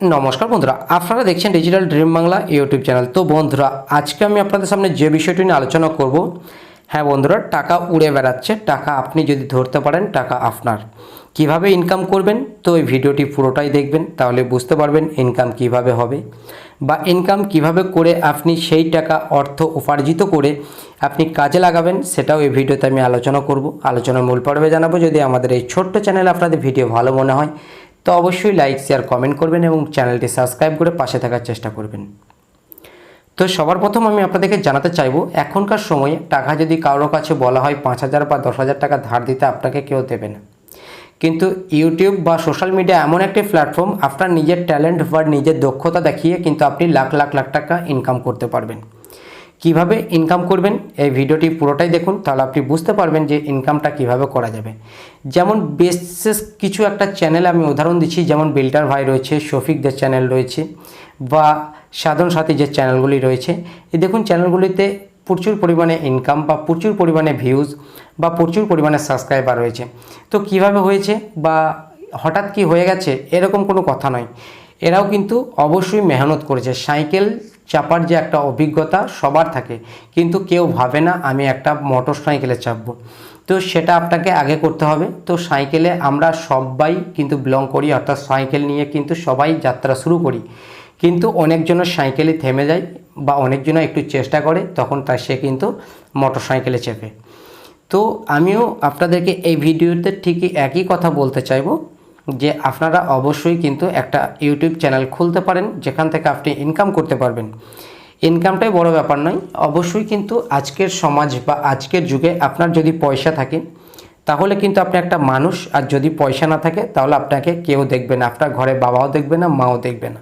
নমস্কার বন্ধুরা, আপনারা দেখছেন digital dream Bangla YouTube channel তো বন্ধুরা, আজকে আমি আপনাদের সামনে যে বিষয়টি নিয়ে আলোচনা করব হ্যাঁ বন্ধুরা, টাকা উড়ে বেড়াচ্ছে, টাকা আপনি যদি ধরতে পারেন, টাকা আপনার। কীভাবে ইনকাম করবেন? তো এই ভিডিওটি পুরোটাই দেখবেন, তাহলে বুঝতে পারবেন ইনকাম কীভাবে হবে। বা ইনকাম কীভাবে করে আপনি সেই টাকা অর্থ উপার্জিত করে আপনি কাজে লাগাবেন, সেটাও এই ভিডিওতে আমি আলোচনা করব। আলোচনার মূল পর্বে জানাব, যদি আমাদের এই ছোট্ট চ্যানেলে আপনাদের ভিডিও ভালো মনে হয় তো অবশ্যই লাইক শেয়ার কমেন্ট করবেন এবং চ্যানেলটি সাবস্ক্রাইব করে পাশে থাকার চেষ্টা করবেন। তো সবার প্রথম আমি আপনাদেরকে জানাতে চাইব, এখনকার সময়ে টাকা যদি কারোর কাছে বলা হয় পাঁচ হাজার বা দশ হাজার টাকা ধার দিতে আপনাকে কেউ দেবে না। কিন্তু ইউটিউব বা সোশ্যাল মিডিয়া এমন একটি প্ল্যাটফর্ম আপনার নিজের ট্যালেন্ট বা নিজের দক্ষতা দেখিয়ে কিন্তু আপনি লাখ লাখ লাখ টাকা ইনকাম করতে পারবেন। কীভাবে ইনকাম করবেন, এই ভিডিওটি পুরোটাই দেখুন, তাহলে আপনি বুঝতে পারবেন যে ইনকামটা কীভাবে করা যাবে। যেমন বিশেষ কিছু একটা চ্যানেল আমি উদাহরণ দিচ্ছি, যেমন বিল্টার ভাই রয়েছে শফিকদের চ্যানেল রয়েছে, বা সাধারণ সাথী যে চ্যানেলগুলি রয়েছে, এই দেখুন চ্যানেলগুলিতে প্রচুর পরিমাণে ইনকাম বা প্রচুর পরিমাণে ভিউজ বা প্রচুর পরিমাণে সাবস্ক্রাইবার রয়েছে। তো কীভাবে হয়েছে বা হঠাৎ কি হয়ে গেছে, এরকম কোনো কথা নয়। এরাও কিন্তু অবশ্যই মেহনত করেছে। সাইকেল চাপার যে একটা অভিজ্ঞতা সবার থাকে। কিন্তু কেউ ভাবে না আমি একটা মোটর সাইকেলে চাপবো। তো সেটা আপনাকে আগে করতে হবে। তো সাইকেলে আমরা সবাই কিন্তু বিলং করি, অর্থাৎ সাইকেল নিয়ে কিন্তু সবাই যাত্রা শুরু করি। কিন্তু অনেকজনের সাইকেলে থেমে যায় বা অনেকজন একটু চেষ্টা করে, তখন তার সে কিন্তু মোটর সাইকেলে চেপে। তো আমিও আপনাদেরকে এই ভিডিওতে ঠিকই একই কথা বলতে চাইব। যে আপনারা অবশ্যই কিন্তু একটা ইউটিউব চ্যানেল খুলতে পারেন, যেখান থেকে আপনি ইনকাম করতে পারবেন। ইনকামটাই বড় ব্যাপার নয়, অবশ্যই কিন্তু আজকের সমাজ বা আজকের যুগে আপনার যদি পয়সা থাকে, তাহলে কিন্তু আপনি একটা মানুষ, আর যদি পয়সা না থাকে, তাহলে আপনাকে কেউ দেখবে না, আপনার ঘরে বাবাও দেখবে না, মাও দেখবে না।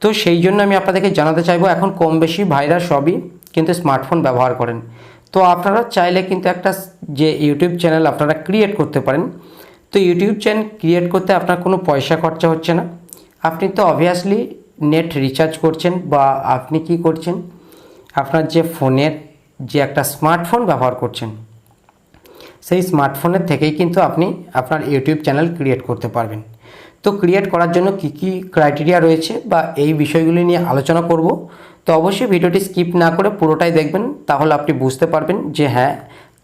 তো সেই জন্য আমি আপনাদেরকে জানাতে চাইব, এখন কম বেশি ভাইরা সবই কিন্তু স্মার্টফোন ব্যবহার করেন। তো আপনারা চাইলে কিন্তু একটা যে ইউটিউব চ্যানেল আপনারা ক্রিয়েট করতে পারেন তো ইউটিউব চ্যানেল ক্রিয়েট করতে আপনার কোনো পয়সা খরচা হচ্ছে না। আপনি তো অবভিয়াসলি নেট রিচার্জ করছেন বা আপনি কি করছেন? আপনার যে ফোনের যে একটা স্মার্টফোন ব্যবহার করছেন, সেই স্মার্টফোনের থেকেই কিন্তু আপনি আপনার ইউটিউব চ্যানেল ক্রিয়েট করতে পারবেন। তো ক্রিয়েট করার জন্য কি কি ক্রাইটেরিয়া রয়েছে বা এই বিষয়গুলি নিয়ে আলোচনা করব। তো অবশ্যই ভিডিওটি স্কিপ না করে পুরোটাই দেখবেন, তাহলে আপনি বুঝতে পারবেন যে হ্যাঁ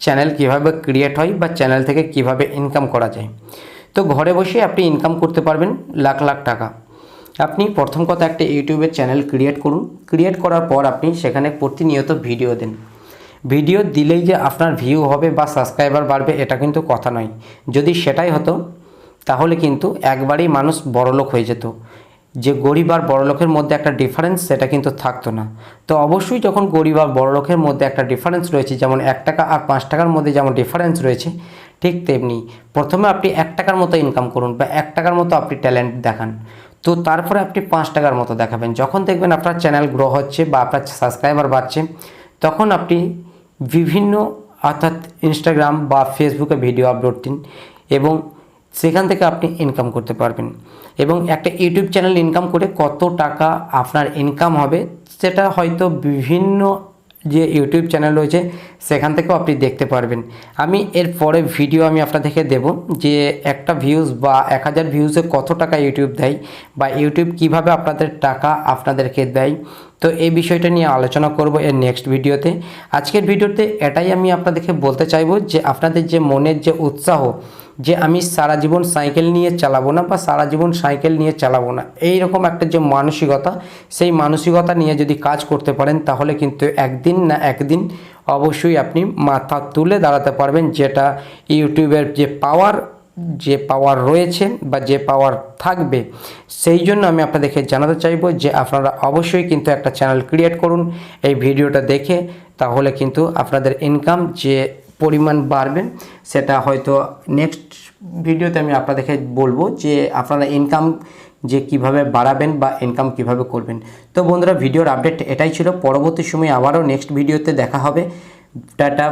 চ্যানেল কীভাবে ক্রিয়েট হয় বা চ্যানেল থেকে কীভাবে ইনকাম করা যায়। তো ঘরে বসে আপনি ইনকাম করতে পারবেন লাখ লাখ টাকা। আপনি প্রথম কথা একটা ইউটিউবের চ্যানেল ক্রিয়েট করুন। ক্রিয়েট করার পর আপনি সেখানে প্রতিনিয়ত ভিডিও দেন। ভিডিও দিলেই যে আপনার ভিউ হবে বা সাবস্ক্রাইবার বাড়বে, এটা কিন্তু কথা নয়। যদি সেটাই হতো, তাহলে কিন্তু একবারেই মানুষ বড়লোক হয়ে যেত। যে গরিব আর বড়লোকের মধ্যে একটা ডিফারেন্স সেটা কিন্তু থাকতো না। তো অবশ্যই যখন গরিব আর বড়লোকের মধ্যে একটা ডিফারেন্স রয়েছে, যেমন এক টাকা আর পাঁচ টাকার মধ্যে যেমন ডিফারেন্স রয়েছে, ঠিক তেমনি প্রথমে আপনি এক টাকার মতো ইনকাম করুন বা এক টাকার মতো আপনি ট্যালেন্ট দেখান। তো তারপরে আপনি পাঁচ টাকার মতো দেখাবেন। যখন দেখবেন আপনার চ্যানেল গ্রো হচ্ছে বা আপনার সাবস্ক্রাইবার বাড়ছে, তখন আপনি বিভিন্ন অর্থাৎ ইনস্টাগ্রাম বা ফেসবুকে ভিডিও আপলোড দিন এবং সেখান থেকে আপনি ইনকাম করতে পারবেন। এবং একটা ইউটিউব চ্যানেল ইনকাম করে কত টাকা আপনার ইনকাম হবে, সেটা হয়তো বিভিন্ন যে ইউটিউব চ্যানেল রয়েছে, সেখান থেকেও আপনি দেখতে পারবেন। আমি এর পরে ভিডিও আমি আপনাদেরকে দেব যে একটা ভিউজ বা এক হাজার ভিউজে কত টাকা ইউটিউব দেয় বা ইউটিউব কীভাবে আপনাদের টাকা আপনাদেরকে দেয়। তো এই বিষয়টা নিয়ে আলোচনা করব এর নেক্সট ভিডিওতে আজকের ভিডিওতে এটাই আমি আপনাদেরকে বলতে চাইব যে আপনাদের যে মনের যে উৎসাহ যে আমি সারা জীবন সাইকেল নিয়ে চালাবো না বা সারা জীবন সাইকেল নিয়ে চালাবো না। এই রকম একটা যে মানসিকতা, সেই মানসিকতা নিয়ে যদি কাজ করতে পারেন, তাহলে কিন্তু একদিন না একদিন অবশ্যই আপনি মাথা তুলে দাঁড়াতে পারবেন, যেটা ইউটিউবের যে পাওয়ার যে পাওয়ার রয়েছে বা যে পাওয়ার থাকবে, সেই জন্য আমি আপনাদেরকে জানাতে চাইব যে আপনারা অবশ্যই কিন্তু একটা চ্যানেল ক্রিয়েট করুন, এই ভিডিওটা দেখে, তাহলে কিন্তু আপনাদের ইনকাম যে পরিমাণ বাড়বে সেটা হয়তো নেক্সট ভিডিওতে আমি আপনাদেরকে বলব যে আপনারা ইনকাম যে কীভাবে বাড়াবেন বা ইনকাম কীভাবে করবেন। তো বন্ধুরা ভিডিওর আপডেট এটাই ছিল। পরবর্তী সময় আবারও নেক্সট ভিডিওতে দেখা হবে। টাটা